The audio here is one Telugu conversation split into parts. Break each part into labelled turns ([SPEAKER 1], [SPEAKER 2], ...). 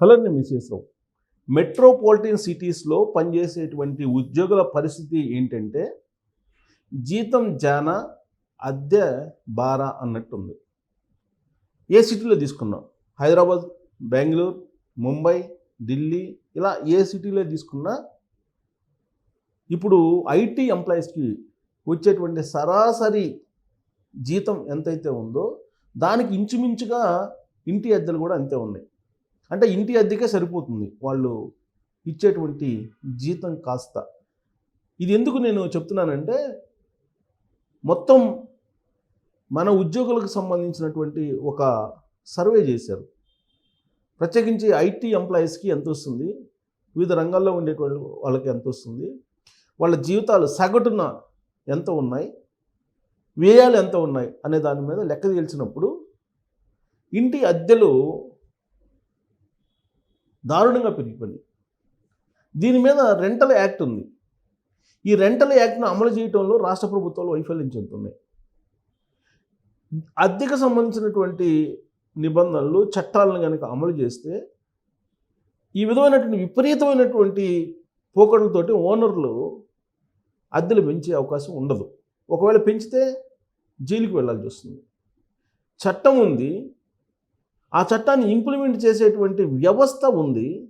[SPEAKER 1] హలో మిస్ చేసాం మెట్రోపాలిటన్ సిటీస్లో పనిచేసేటువంటి ఉద్యోగుల పరిస్థితి ఏంటంటే జీతం జాన అద్దె బారా అన్నట్టుంది. ఏ సిటీలో తీసుకున్నాం? హైదరాబాద్ బెంగళూరు ముంబై ఢిల్లీ ఇలా ఏ సిటీలో తీసుకున్నా ఇప్పుడు ఐటీ ఎంప్లాయీస్కి వచ్చేటువంటి సరాసరి జీతం ఎంతైతే ఉందో దానికి ఇంచుమించుగా ఇంటి అద్దెలు కూడా అంతే ఉన్నాయి. అంటే ఇంటి అద్దెకే సరిపోతుంది వాళ్ళు ఇచ్చేటువంటి జీతం కాస్త. ఇది ఎందుకు నేను చెప్తున్నానంటే మొత్తం మన ఉద్యోగులకు సంబంధించినటువంటి ఒక సర్వే చేశారు. ప్రత్యేకించి ఐటీ ఎంప్లాయీస్కి ఎంత వస్తుంది వివిధ రంగాల్లో ఉండేటువంటి వాళ్ళకి ఎంత వస్తుంది వాళ్ళ జీవితాలు సగటున ఎంత ఉన్నాయి? వ్యయాలు ఎంత ఉన్నాయి? అనే దాని మీద లెక్క తేల్చినప్పుడు ఇంటి అద్దెలు దారుణంగా పెరిగిపోయింది. దీని మీద రెంటల్ యాక్ట్ ఉంది. ఈ రెంటల్ యాక్ట్ను అమలు చేయడంలో రాష్ట్ర ప్రభుత్వాలు వైఫల్యం చెందుతున్నాయి. అద్దెకు సంబంధించినటువంటి నిబంధనలు చట్టాలను కనుక అమలు చేస్తే ఈ విధమైనటువంటి విపరీతమైనటువంటి పోకడలతోటి ఓనర్లు అద్దెలు పెంచే అవకాశం ఉండదు. ఒకవేళ పెంచితే జైలుకి వెళ్ళాల్సి వస్తుంది. చట్టం ఉంది. ఆ చట్టాన్ని ఇంప్లిమెంట్ చేసేటువంటి వ్యవస్థ ఉంది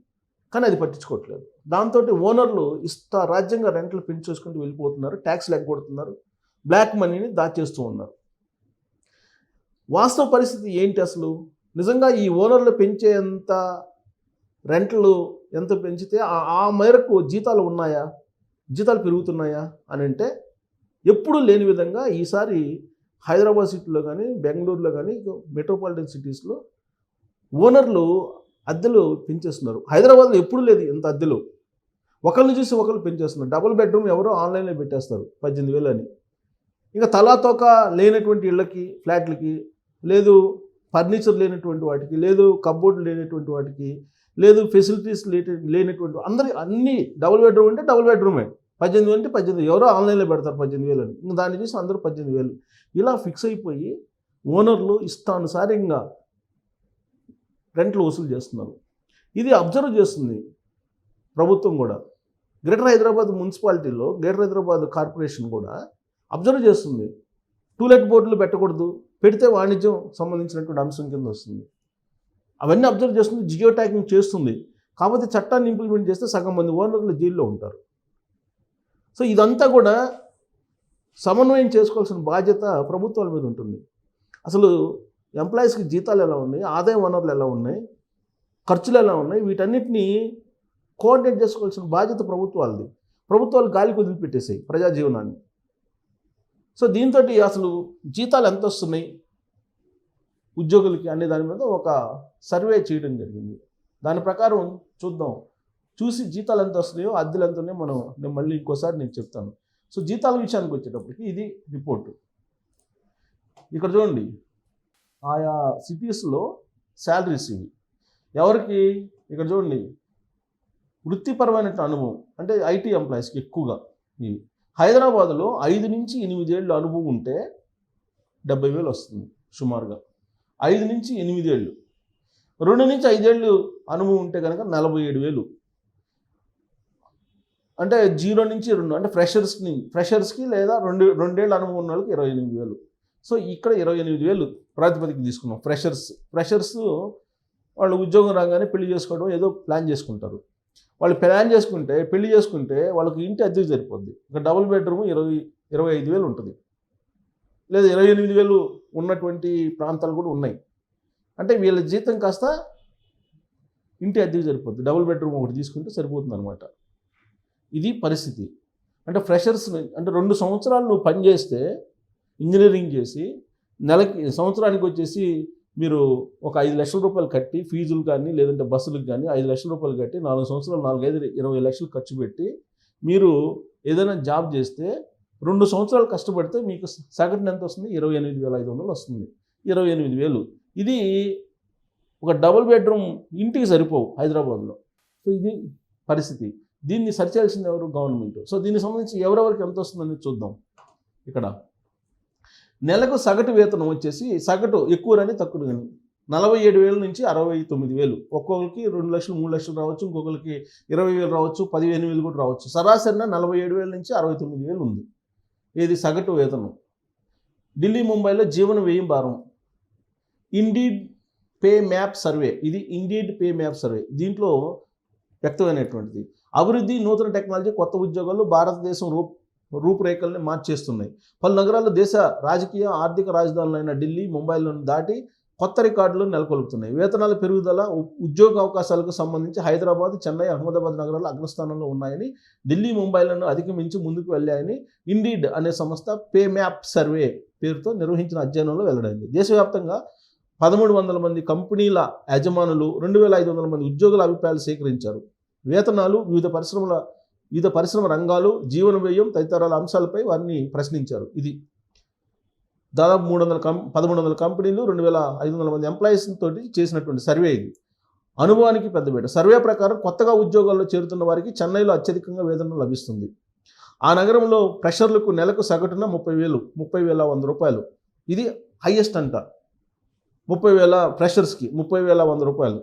[SPEAKER 1] కానీ అది పట్టించుకోవట్లేదు. దాంతో ఓనర్లు ఇష్ట రాజ్యంగా రెంట్లు పెంచేసుకుంటూ వెళ్ళిపోతున్నారు ట్యాక్స్లు ఎగ్గొడుతున్నారు బ్లాక్ మనీని దాచేస్తూ ఉన్నారు. వాస్తవ పరిస్థితి ఏంటి అసలు? నిజంగా ఈ ఓనర్లు పెంచేంత రెంట్లు ఎంత పెంచితే ఆ- మేరకు జీతాలు ఉన్నాయా? జీతాలు పెరుగుతున్నాయా? అని అంటే ఎప్పుడూ లేని విధంగా ఈసారి హైదరాబాద్ సిటీలో కానీ బెంగళూరులో కానీ మెట్రోపాలిటన్ సిటీస్లో ఓనర్లు అద్దెలు పెంచేస్తున్నారు. హైదరాబాద్లో ఎప్పుడు లేదు ఇంత అద్దెలు. ఒకళ్ళు చూసి ఒకళ్ళు పెంచేస్తున్నారు. డబుల్ బెడ్రూమ్ ఎవరో ఆన్లైన్లో పెట్టేస్తారు. పద్దెనిమిది వేలు అని. ఇంకా తలాతోక లేనటువంటి ఇళ్ళకి ఫ్లాట్లకి లేదు ఫర్నిచర్ లేనటువంటి వాటికి లేదు కబోర్డ్ లేనటువంటి వాటికి లేదు ఫెసిలిటీస్ లేట- లేనటువంటి అందరి అన్ని డబుల్ బెడ్రూమ్ అంటే డబుల్ బెడ్రూమే. పద్దెనిమిది వేలు అంటే పద్దెనిమిది. ఎవరో ఆన్లైన్లో పెడతారు పద్దెనిమిది వేలు అని. ఇంకా దాన్ని చూసి అందరూ పద్దెనిమిది వేలు. ఇలా ఫిక్స్ అయిపోయి ఓనర్లు ఇష్టానుసారంగా రెంట్లు వసూలు చేస్తున్నారు. ఇది అబ్జర్వ్ చేస్తుంది ప్రభుత్వం కూడా. గ్రేటర్ హైదరాబాద్ మున్సిపాలిటీలో గ్రేటర్ హైదరాబాద్ కార్పొరేషన్ కూడా అబ్జర్వ్ చేస్తుంది. టూలెట్ బోర్డులు పెట్టకూడదు పెడితే వాణిజ్యం సంబంధించినటువంటి అంశం కింద వస్తుంది. అవన్నీ అబ్జర్వ్ చేస్తుంది జియో ట్యాగింగ్ చేస్తుంది. కాకపోతే చట్టాన్ని ఇంప్లిమెంట్ చేస్తే సగం మంది ఓనర్లు జైల్లో ఉంటారు. సో ఇదంతా కూడా సమన్వయం చేసుకోవాల్సిన బాధ్యత ప్రభుత్వాల మీద ఉంటుంది. అసలు ఎంప్లాయీస్కి జీతాలు ఎలా ఉన్నాయి ఆదాయ వనరులు ఎలా ఉన్నాయి ఖర్చులు ఎలా ఉన్నాయి వీటన్నిటినీ కోఆర్డినేట్ చేసుకోవాల్సిన బాధ్యత ప్రభుత్వాలది. ప్రభుత్వాలు గాలికి వదిలిపెట్టేసాయి ప్రజా జీవనాన్ని. సో దీంతో అసలు జీతాలు ఎంత వస్తున్నాయి ఉద్యోగులకి అనే దాని మీద ఒక సర్వే చేయడం జరిగింది. దాని ప్రకారం చూద్దాం. చూసి జీతాలు ఎంత వస్తున్నాయో అద్దెలు ఎంత ఉన్నాయో మనం నేను మళ్ళీ ఇంకోసారి నేను చెప్తాను. సో జీతాల విషయానికి వచ్చేటప్పటికి ఇది రిపోర్టు. ఇక్కడ చూడండి. ఆయా సిటీస్లో శాలరీస్ ఇవి. ఎవరికి? ఇక్కడ చూడండి. వృత్తిపరమైన అనుభవం అంటే ఐటీ ఎంప్లాయీస్కి ఎక్కువగా ఇవి. హైదరాబాద్లో ఐదు నుంచి ఎనిమిదేళ్ళు అనుభవం ఉంటే డెబ్బై వేలు వస్తుంది సుమారుగా. ఐదు నుంచి ఎనిమిదేళ్ళు రెండు నుంచి ఐదేళ్ళు అనుభవం ఉంటే కనుక నలభై ఏడు వేలు. అంటే జీరో నుంచి రెండు అంటే ఫ్రెషర్స్ని ఫ్రెషర్స్కి లేదా రెండు రెండేళ్ళ అనుభవం ఉన్న వాళ్ళకి ఇరవై ఎనిమిది వేలు. సో ఇక్కడ ఇరవై ఎనిమిది వేలు ప్రాతిపదిక తీసుకున్నాం. ఫ్రెషర్స్ ఫ్రెషర్స్ వాళ్ళు ఉద్యోగం రాగానే పెళ్ళి చేసుకోవడం ఏదో ప్లాన్ చేసుకుంటారు. వాళ్ళు ప్లాన్ చేసుకుంటే పెళ్ళి చేసుకుంటే వాళ్ళకి ఇంటి అద్దెకి సరిపోద్ది. ఒక డబుల్ బెడ్రూమ్ ఇరవై ఇరవై ఐదు వేలు ఉంటుంది. లేదా ఇరవై ఎనిమిది వేలు ఉన్నటువంటి ప్రాంతాలు కూడా ఉన్నాయి. అంటే వీళ్ళ జీతం కాస్త ఇంటి అద్దెకి సరిపోద్ది. డబుల్ బెడ్రూమ్ ఒకటి తీసుకుంటే సరిపోతుంది అనమాట ఇది పరిస్థితి. అంటే ఫ్రెషర్స్ అంటే రెండు సంవత్సరాలు నువ్వు పని చేస్తే ఇంజనీరింగ్ చేసి నెలకి సంవత్సరానికి వచ్చేసి మీరు ఒక ఐదు లక్షల రూపాయలు కట్టి ఫీజులు కానీ లేదంటే బస్సులకు కానీ ఐదు లక్షల రూపాయలు కట్టి నాలుగు సంవత్సరాలు నాలుగైదు ఇరవై లక్షలు ఖర్చు పెట్టి మీరు ఏదైనా జాబ్ చేస్తే రెండు సంవత్సరాలు కష్టపడితే మీకు సగటున ఎంత వస్తుంది? ఇరవై ఎనిమిది వేల ఐదు వందలు వస్తుంది. ఇరవై ఎనిమిది వేలు. ఇది ఒక డబుల్ బెడ్రూమ్ ఇంటికి సరిపోవు హైదరాబాద్లో. సో ఇది పరిస్థితి. దీన్ని సరిచేయాల్సింది ఎవరు? గవర్నమెంట్. సో దీనికి సంబంధించి ఎవరెవరికి ఎంత వస్తుందని చూద్దాం. ఇక్కడ నెలకు సగటు వేతనం వచ్చేసి సగటు ఎక్కువ రాని తక్కువ కానీ నలభై ఏడు వేల నుంచి అరవై తొమ్మిది వేలు. ఒక్కొక్కరికి రెండు లక్షలు మూడు లక్షలు రావచ్చు ఇంకొకరికి ఇరవై వేలు రావచ్చు పదిహేను వేలు కూడా రావచ్చు. సరాసరిన నలభై ఏడు వేల నుంచి అరవై తొమ్మిది వేలు ఉంది. ఇది సగటు వేతనం? ఢిల్లీ ముంబైలో జీవన వ్యయం భారం. Indeed pay map survey. ఇది ఇండీడ్ పే మ్యాప్ సర్వే. దీంట్లో వ్యక్తమైనటువంటిది. అభివృద్ధి నూతన టెక్నాలజీ కొత్త ఉద్యోగాలు భారతదేశం రూప్ రూపురేఖల్ని మార్చేస్తున్నాయి. పలు నగరాలు దేశ రాజకీయ ఆర్థిక రాజధానులైన ఢిల్లీ ముంబైలను దాటి కొత్త రికార్డులు నెలకొల్పుతున్నాయి. వేతనాల పెరుగుదల ఉద్యోగ అవకాశాలకు సంబంధించి హైదరాబాద్ చెన్నై అహ్మదాబాద్ నగరాలు అగ్రస్థానంలో ఉన్నాయని ఢిల్లీ ముంబైలను అధిగమించి ముందుకు వెళ్ళాయని ఇండీడ్ అనే సంస్థ పే మ్యాప్ సర్వే పేరుతో నిర్వహించిన అధ్యయనంలో వెల్లడైంది. దేశవ్యాప్తంగా పదమూడు వందల మంది కంపెనీల యజమానులు రెండు వేల ఐదు వందల మంది ఉద్యోగుల అభిప్రాయాలు సేకరించారు. వేతనాలు వివిధ పరిశ్రమల వివిధ పరిశ్రమ రంగాలు జీవన వ్యయం తదితరాల అంశాలపై వారిని ప్రశ్నించారు. ఇది దాదాపు మూడు వందల కం పదమూడు వందల కంపెనీలు రెండు వేల ఐదు వందల మంది ఎంప్లాయీస్ తోటి చేసినటువంటి సర్వే ఇది. అనుభవానికి పెద్దపీట. సర్వే ప్రకారం కొత్తగా ఉద్యోగాల్లో చేరుతున్న వారికి చెన్నైలో అత్యధికంగా వేతనం లభిస్తుంది. ఆ నగరంలో ప్రెషర్లకు నెలకు సగటున ముప్పై వేలు ముప్పై వేల వంద రూపాయలు. ఇది హైయెస్ట్ అంట. ముప్పై వేల ప్రెషర్స్కి ముప్పై వేల వంద రూపాయలు.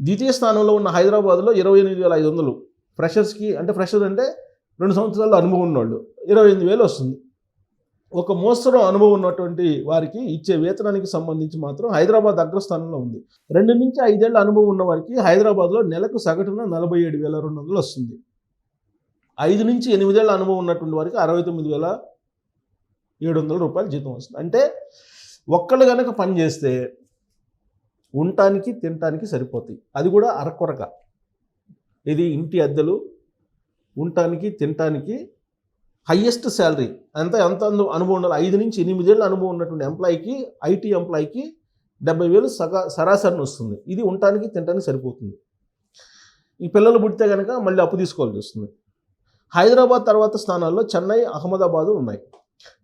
[SPEAKER 1] ద్వితీయ స్థానంలో ఉన్న హైదరాబాద్లో ఇరవై ఎనిమిది వేల ఐదు వందలు. ఫ్రెషర్స్కి అంటే ఫ్రెషర్ అంటే రెండు సంవత్సరాల అనుభవం ఉన్నవాళ్ళు ఇరవై ఎనిమిది వేలు వస్తుంది. ఒక మోస్తరు అనుభవం ఉన్నటువంటి వారికి ఇచ్చే వేతనానికి సంబంధించి మాత్రం హైదరాబాద్ అగ్రస్థానంలో ఉంది. రెండు నుంచి ఐదేళ్ళ అనుభవం ఉన్న వారికి హైదరాబాద్లో నెలకు సగటున నలభై ఏడు వేల రెండు వందలు వస్తుంది. ఐదు నుంచి ఎనిమిదేళ్ళ అనుభవం ఉన్నటువంటి వారికి అరవై తొమ్మిది వేల ఏడు వందల రూపాయలు జీతం వస్తుంది. అంటే ఒక్కళ్ళు కనుక పని చేస్తే ఉండటానికి తినటానికి సరిపోతాయి. అది కూడా అరకొరక. ఇది ఇంటి అద్దెలు ఉండటానికి తినటానికి హయ్యెస్ట్ శాలరీ. అంత ఎంత అనుభవం ఉండాలి. ఐదు నుంచి ఎనిమిదేళ్ళ అనుభవం ఉన్నటువంటి ఎంప్లాయీకి ఐటీ ఎంప్లాయీకి డెబ్బై వేలు సగా సరాసరిని వస్తుంది. ఇది ఉండటానికి తినటానికి సరిపోతుంది. ఈ పిల్లలు పుడితే కనుక మళ్ళీ అప్పు తీసుకోవాల్సి వస్తుంది. హైదరాబాద్ తర్వాత స్థానాల్లో చెన్నై అహ్మదాబాదు ఉన్నాయి.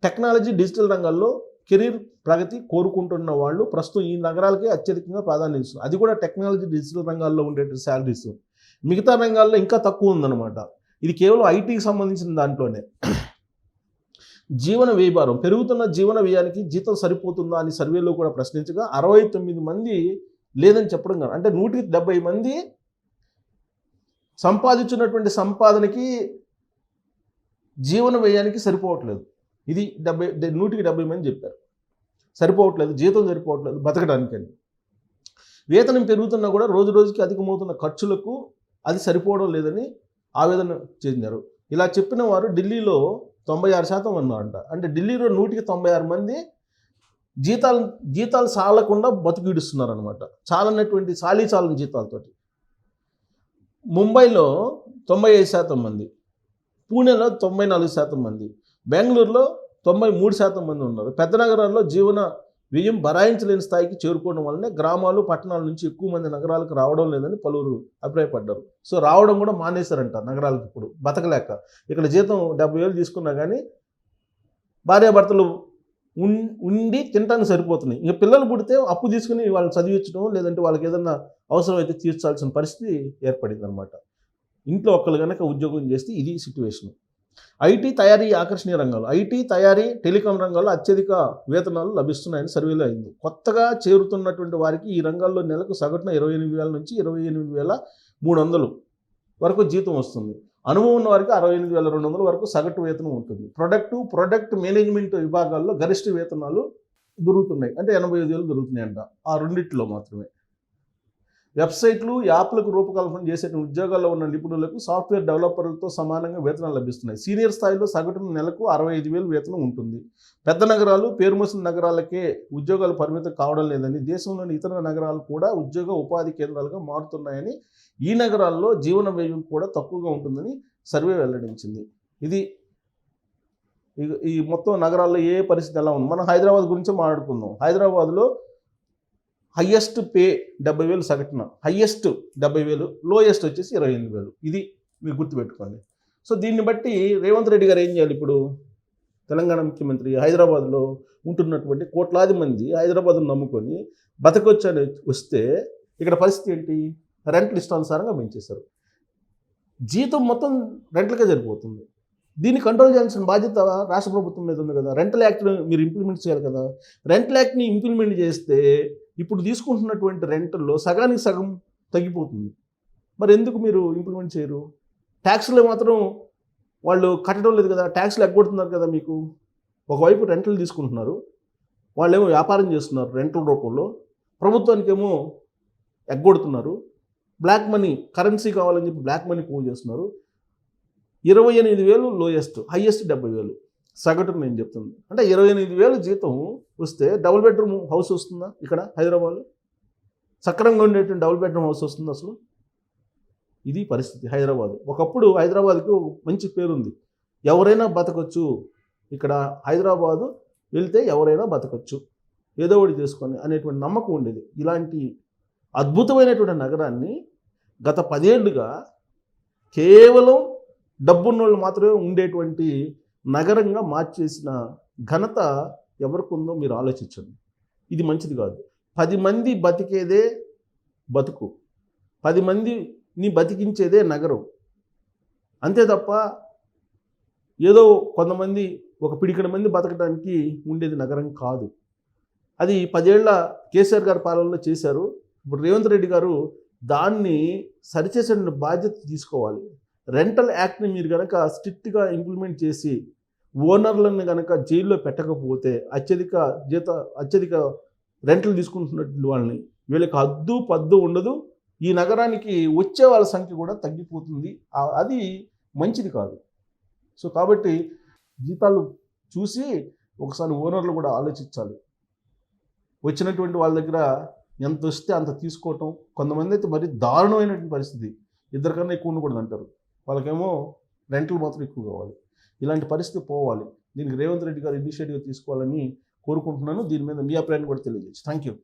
[SPEAKER 1] టెక్నాలజీ డిజిటల్ రంగాల్లో కెరీర్ ప్రగతి కోరుకుంటున్న వాళ్ళు ప్రస్తుతం ఈ నగరాలకే అత్యధికంగా ప్రాధాన్యత ఇస్తుంది అది కూడా టెక్నాలజీ డిజిటల్ రంగాల్లో ఉండే శాలరీస్. మిగతా రంగాల్లో ఇంకా తక్కువ ఉందన్నమాట. ఇది కేవలం ఐటీకి సంబంధించిన దాంట్లోనే. జీవన వ్యయభారం పెరుగుతున్న జీవన వ్యయానికి జీతం సరిపోతుందా అని సర్వేలో కూడా ప్రశ్నించగా అరవై తొమ్మిది మంది లేదని చెప్పడం కాదు. అంటే నూటికి డెబ్బై మంది సంపాదించినటువంటి సంపాదనకి జీవన వ్యయానికి సరిపోవట్లేదు. ఇది డెబ్బై నూటికి డెబ్బై మంది చెప్పారు. సరిపోవట్లేదు జీతం సరిపోవట్లేదు బతకడానికని. వేతనం పెరుగుతున్నా కూడా రోజు రోజుకి అధికమవుతున్న ఖర్చులకు అది సరిపోవడం లేదని ఆవేదన చెందారు. ఇలా చెప్పిన వారు ఢిల్లీలో తొంభై ఆరు శాతం ఉన్నారంట అంటే ఢిల్లీలో నూటికి తొంభై ఆరు మంది జీతాలు జీతాలు చాలకుండా బతుకిడుస్తున్నారు అనమాట చాలన్నటువంటి చాలీ చాలని జీతాలతోటి. ముంబైలో తొంభై ఐదు శాతం మంది పూణేలో తొంభై నాలుగు శాతం మంది బెంగళూరులో తొంభై మూడు శాతం మంది ఉన్నారు. పెద్ద నగరాల్లో జీవన వ్యయం భరాయించలేని స్థాయికి చేరుకోవడం వల్లనే గ్రామాలు పట్టణాల నుంచి ఎక్కువ మంది నగరాలకు రావడం లేదని పలువురు అభిప్రాయపడ్డారు. సో రావడం కూడా మానేశారంట నగరాలకు ఇప్పుడు. బతకలేక. ఇక్కడ జీతం డెబ్బై వేలు తీసుకున్నా కానీ భార్యాభర్తలు ఉండి తినడానికి సరిపోతున్నాయి. ఇక పిల్లలు పుడితే అప్పు తీసుకుని వాళ్ళని చదివించడం లేదంటే వాళ్ళకి ఏదన్నా అవసరం అయితే తీర్చాల్సిన పరిస్థితి ఏర్పడింది అనమాట ఇంట్లో ఒక్కరు కనుక ఉద్యోగం చేస్తే ఇది సిచ్యువేషన్ ఐటీ తయారీ ఆకర్షణీయ రంగాలు ఐటీ తయారీ టెలికాం రంగాల్లో అత్యధిక వేతనాలు లభిస్తున్నాయని సర్వేలో అయింది. కొత్తగా చేరుతున్నటువంటి వారికి ఈ రంగాల్లో నెలకు సగటున ఇరవై ఎనిమిది వేల నుంచి ఇరవై ఎనిమిది వేల మూడు వందలు వరకు జీతం వస్తుంది. అనుభవం ఉన్న వారికి అరవై ఎనిమిది వేల రెండు వందల వరకు సగటు వేతనం ఉంటుంది. ప్రొడక్ట్ ప్రొడక్ట్ మేనేజ్మెంట్ విభాగాల్లో గరిష్ట వేతనాలు దొరుకుతున్నాయి. అంటే ఎనభై ఐదు వేలు దొరుకుతున్నాయి అంట ఆ రెండిట్లో మాత్రమే. వెబ్సైట్లు యాప్లకు రూపకల్పన చేసే ఉద్యోగాల్లో ఉన్న నిపుణులకు సాఫ్ట్వేర్ డెవలపర్లతో సమానంగా వేతనాలు లభిస్తున్నాయి. సీనియర్ స్థాయిలో సగటున నెలకు అరవై ఐదు వేలు వేతనం ఉంటుంది. పెద్ద నగరాలు పేరుమోసిన నగరాలకే ఉద్యోగాలు పరిమితం కావడం లేదని దేశంలోని ఇతర నగరాలు కూడా ఉద్యోగ ఉపాధి కేంద్రాలుగా మారుతున్నాయని ఈ నగరాల్లో జీవన వ్యయం కూడా తక్కువగా ఉంటుందని సర్వే వెల్లడించింది. ఇది ఈ మొత్తం నగరాల్లో ఏ పరిస్థితి ఎలా ఉంది? మనం హైదరాబాద్ గురించి మాట్లాడుకుందాం. హైదరాబాద్లో హయ్యెస్ట్ పే డెబ్బై వేలు సగటున. హయ్యెస్ట్ డెబ్బై వేలు లోయెస్ట్ వచ్చేసి ఇరవై ఎనిమిది వేలు. ఇది మీరు గుర్తుపెట్టుకోండి. సో దీన్ని బట్టి రేవంత్ రెడ్డి గారు ఏం చేయాలి ఇప్పుడు? తెలంగాణ ముఖ్యమంత్రి హైదరాబాద్లో ఉంటున్నటువంటి కోట్లాది మంది హైదరాబాద్ను నమ్ముకొని బతకొచ్చని వస్తే ఇక్కడ పరిస్థితి ఏంటి? రెంట్లు ఇష్టానుసారంగా పెంచేశారు. జీతం మొత్తం రెంట్లకే సరిపోతుంది. దీన్ని కంట్రోల్ చేయాల్సిన బాధ్యత రాష్ట్ర ప్రభుత్వం మీద ఉంది కదా. రెంటల్ యాక్ట్ మీరు ఇంప్లిమెంట్ చేయాలి కదా. రెంటల్ యాక్ట్ని ఇంప్లిమెంట్ చేస్తే ఇప్పుడు తీసుకుంటున్నటువంటి రెంటల్లో సగానికి సగం తగ్గిపోతుంది. మరి ఎందుకు మీరు ఇంప్లిమెంట్ చేయరు? ట్యాక్స్లు మాత్రం వాళ్ళు కట్టడం లేదు కదా ట్యాక్స్లు ఎగ్గొడుతున్నారు కదా మీకు. ఒకవైపు రెంట్లు తీసుకుంటున్నారు వాళ్ళేమో వ్యాపారం చేస్తున్నారు రెంట్ల రూపంలో. ప్రభుత్వానికేమో ఎగ్గొడుతున్నారు. బ్లాక్ మనీ కరెన్సీ కావాలని చెప్పి బ్లాక్ మనీ పోగు చేస్తున్నారు. ఇరవై ఎనిమిది వేలు లోయెస్ట్ హయ్యెస్ట్ డెబ్బై వేలు. సగటును నేను చెప్తుంది? అంటే ఇరవై ఎనిమిది వేలు జీతం వస్తే డబుల్ బెడ్రూమ్ హౌస్ వస్తుందా ఇక్కడ హైదరాబాద్లో? సక్రంగా ఉండేటువంటి డబుల్ బెడ్రూమ్ హౌస్ వస్తుంది అసలు? ఇది పరిస్థితి హైదరాబాద్. ఒకప్పుడు హైదరాబాద్కి మంచి పేరుంది. ఎవరైనా బతకొచ్చు. ఇక్కడ హైదరాబాదు వెళ్తే ఎవరైనా బతకొచ్చు. ఏదో ఒకటి చేసుకొని అనేటువంటి నమ్మకం ఉండేది. ఇలాంటి అద్భుతమైనటువంటి నగరాన్ని గత పదేళ్ళుగా కేవలం డబ్బున్నోళ్ళు మాత్రమే ఉండేటువంటి నగరంగా మార్చేసిన ఘనత ఎవరికి ఉందో మీరు ఆలోచించండి. ఇది మంచిది కాదు. పది మంది బతికేదే బతుకు. పది మందిని బతికించేదే నగరం. అంతే తప్ప ఏదో కొంతమంది ఒక పిడికడ మంది బతకడానికి ఉండేది నగరం కాదు. అది పదేళ్ళ కేసీఆర్ గారి పాలనలో చేశారు. ఇప్పుడు రేవంత్ రెడ్డి గారు దాన్ని సరిచేసిన బాధ్యత తీసుకోవాలి. రెంటల్ యాక్ట్ని మీరు కనుక స్ట్రిక్ట్గా ఇంప్లిమెంట్ చేసి ఓనర్లను కనుక జైల్లో పెట్టకపోతే అత్యధిక జీత అత్యధిక రెంట్లు తీసుకుంటున్నటువంటి వాళ్ళని వీళ్ళకి హద్దు పద్దు ఉండదు. ఈ నగరానికి వచ్చే వాళ్ళ సంఖ్య కూడా తగ్గిపోతుంది. అది మంచిది కాదు. సో కాబట్టి జీతాలు చూసి ఒకసారి ఓనర్లు కూడా ఆలోచించాలి. వచ్చినటువంటి వాళ్ళ దగ్గర ఎంత వస్తే అంత తీసుకోవటం కొంతమంది అయితే మరి దారుణమైనటువంటి పరిస్థితి. ఇద్దరికన్నా ఎక్కువ ఉండకూడదు అంటారు. వాళ్ళకేమో రెంట్లు మాత్రం ఎక్కువ కావాలి. ఇలాంటి పరిస్థితి పోవాలి. దీనికి రేవంత్ రెడ్డి గారు ఇనిషియేటివ్ తీసుకోవాలని కోరుకుంటున్నాను. దీని మీద మీ అభిప్రాయాన్ని కూడా తెలియజేయచ్చు. Thank you